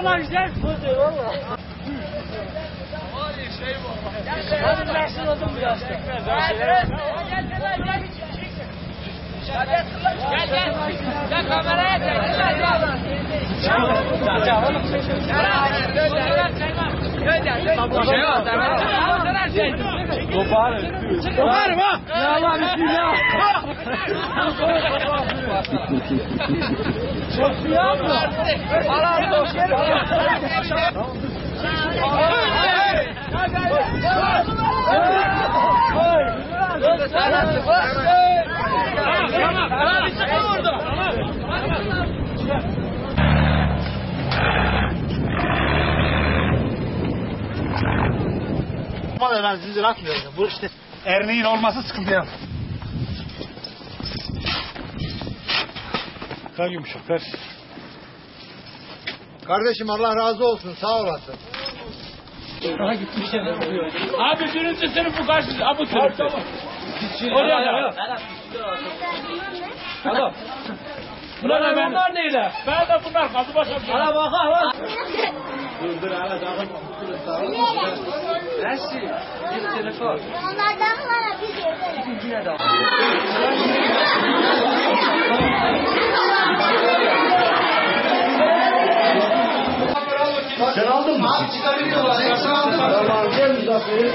Ulan güzel pozu valla. Hadi nasıl oldum biraz? Gel gel. Gel kameraya Koparım ha. Ya Allah bismillah. Çok iyi abi. Vallahi ben zincir atmıyorum. Bu işte erneğin olması sıkıntı yok. Kar yumuşak. Kardeşim Allah razı olsun. Sağ olasın. Abi birinci sınıf bu karşı. Abi bu sınıf. Oraya da. Tamam. Bunlar. Bunlar neyle? Ben de bunlar kazı başım. Ana bak ha. Onlardan var bir de. Sen aldın mı? Abi çıkarıyorlar. Hepsini aldın mı? Tamam. Gel Muzaffer'i.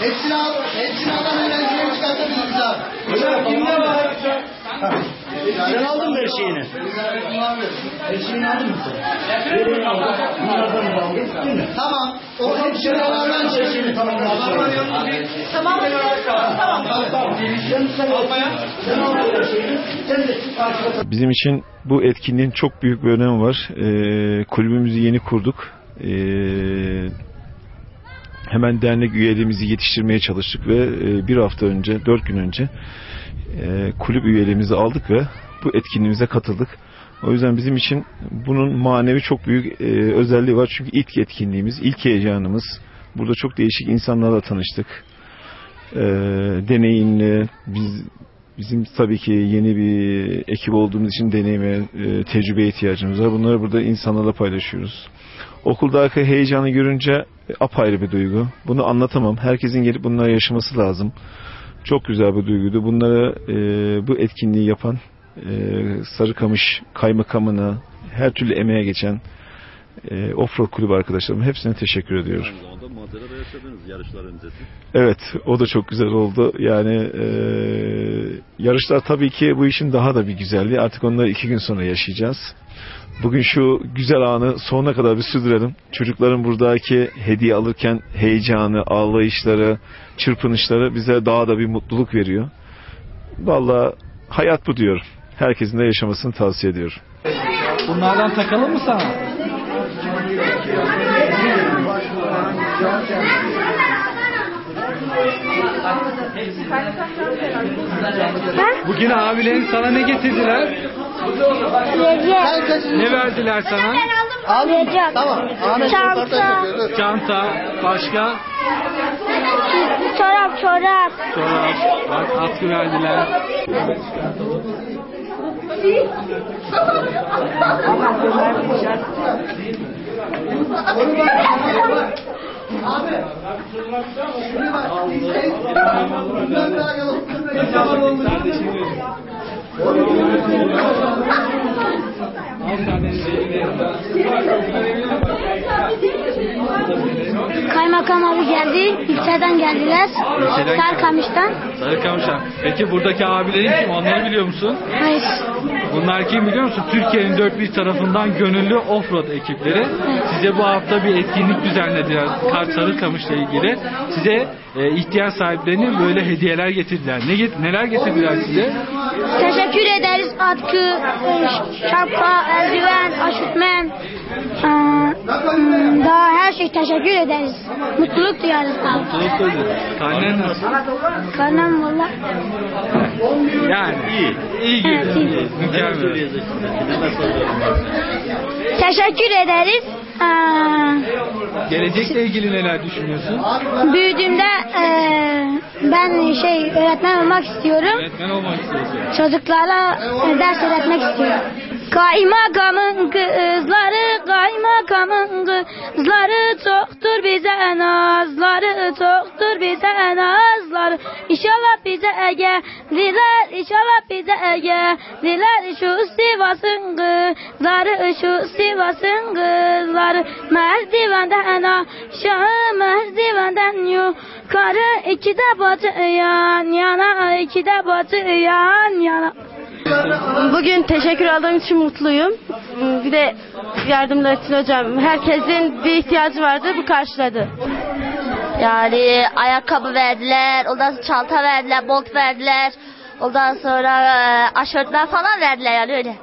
Hepsini al. Hepsini alan öğrencileri çıkartabiliriz abi. Hocam kimde var? Sen aldın mı her şeyini? Her şeyini aldın mı sen? Aldın? Bunlardan mı aldın? Değil mi? Tamam. O hepsini alandan Her şeyini tamamlarsın. Tamam. Tamam. Tamam. Sen sen almaya. Sen aldın her şeyini. Sen de karşıda Bizim için bu etkinliğin çok büyük bir önemi var. Ee, kulübümüzü yeni kurduk. Ee, hemen dernek üyeliğimizi yetiştirmeye çalıştık ve e, bir hafta önce, dört gün önce e, kulüp üyeliğimizi aldık ve bu etkinliğimize katıldık. O yüzden bizim için bunun manevi çok büyük e, özelliği var. Çünkü ilk etkinliğimiz, ilk heyecanımız. Burada çok değişik insanlarla tanıştık. E, deneyimli, biz Bizim tabii ki yeni bir ekip olduğumuz için deneyime, e, tecrübeye ihtiyacımız var. Bunları burada insanlarla paylaşıyoruz. Okuldaki heyecanı görünce e, apayrı bir duygu. Bunu anlatamam. Herkesin gelip bunları yaşaması lazım. Çok güzel bir duyguydu. Bunları e, bu etkinliği yapan e, Sarıkamış kaymakamına, her türlü emeğe geçen e, Offroad Kulübü arkadaşlarıma hepsine teşekkür ediyorum. Da yaşadınız yarışlar öncesi. Evet, o da çok güzel oldu. Yani e, yarışlar tabii ki bu işin daha da bir güzelliği. Artık onları iki gün sonra yaşayacağız. Bugün şu güzel anı sonuna kadar bir sürdürelim. Çocukların buradaki hediye alırken heyecanı, ağlayışları, çırpınışları bize daha da bir mutluluk veriyor. Vallahi hayat bu diyorum. Herkesin de yaşamasını tavsiye ediyorum. Bunlardan takalım mı sana? Bugün abilerin sana ne getirdiler? Ne verdiler sana? Almayacağım. Tamam. Ahmet Çanta. Dur. Çanta, başka çorap, çorap. çorap, bak atkı verdiler. Bundan daha yol. Kaymakam abi geldi. İlçeden geldiler. İlçeden Sarkamış'tan. Sarıkamış'a. Peki buradaki abilerin kim? Onları biliyor musun? Hayır. Bunlar kim biliyor musun? Türkiye'nin dört bir tarafından gönüllü offroad ekipleri. Size bu hafta bir etkinlik düzenlediler. Kar Sarıkamış'la ilgili. Size e, ihtiyaç sahiplerine böyle hediyeler getirdiler. Ne get- neler getirdiler size? Teşekkür ederiz. Atkı, şapka, eldiven, aşırtmen. Hmm, Daha her şey teşekkür ederiz. Mutluluk duyarız. Mutluluk duydum. Karnen nasıl? Karnım valla. Yani iyi. İyi gibi. Evet, iyi. Mükemmel. Teşekkür ederiz. E, Gelecekle ilgili neler düşünüyorsun? büyüdüğümde e, ben Ben şey öğretmen olmak istiyorum. Öğretmen olmak istiyorsun. Çocuklara e, ders öğretmek istiyorum. Kaymakamın kızları, kaymakamın kızları çoktur bize nazları, çoktur bize nazları. İnşallah bize gelirler, inşallah bize gelirler. Şu Sivas'ın kızları, şu Sivas'ın kızları. Merdivenden aşağı, merdivenden yukarı. İki de batı yan yana, iki de batı yan yana. Bugün teşekkür aldığım için mutluyum. Bir de yardımlar için hocam. Herkesin bir ihtiyacı vardı, bu karşıladı. Yani ayakkabı verdiler, ondan sonra çanta verdiler, bot verdiler. Ondan sonra e, aşörtler falan verdiler yani öyle.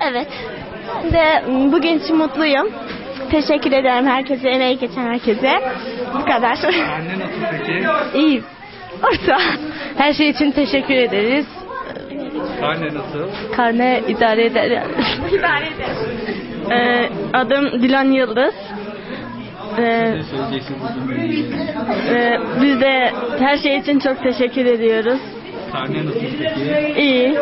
Evet. De bugün için mutluyum. Teşekkür ederim herkese, emeği geçen herkese. Bu kadar. Anne nasıl peki? İyi. Orta. Her şey için teşekkür ederiz. Karne nasıl? Karne idare eder yani. idare eder. Ee, adım Dilan Yıldız. Ee, e, biz de her şey için çok teşekkür ediyoruz. Karne nasıl peki? İyi.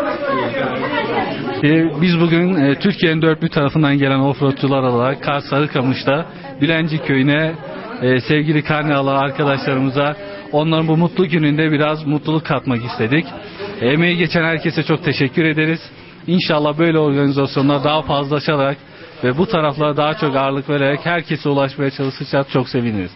Ee, Biz bugün e, Türkiye'nin dört bir tarafından gelen offroadçular olarak Kars Sarıkamış'ta Bilenci Köyü'ne e, sevgili karnalı arkadaşlarımıza onların bu mutlu gününde biraz mutluluk katmak istedik. Emeği geçen herkese çok teşekkür ederiz. İnşallah böyle organizasyonlar daha fazlaşarak ve bu taraflara daha çok ağırlık vererek herkese ulaşmaya çalışacağız. Çok seviniriz.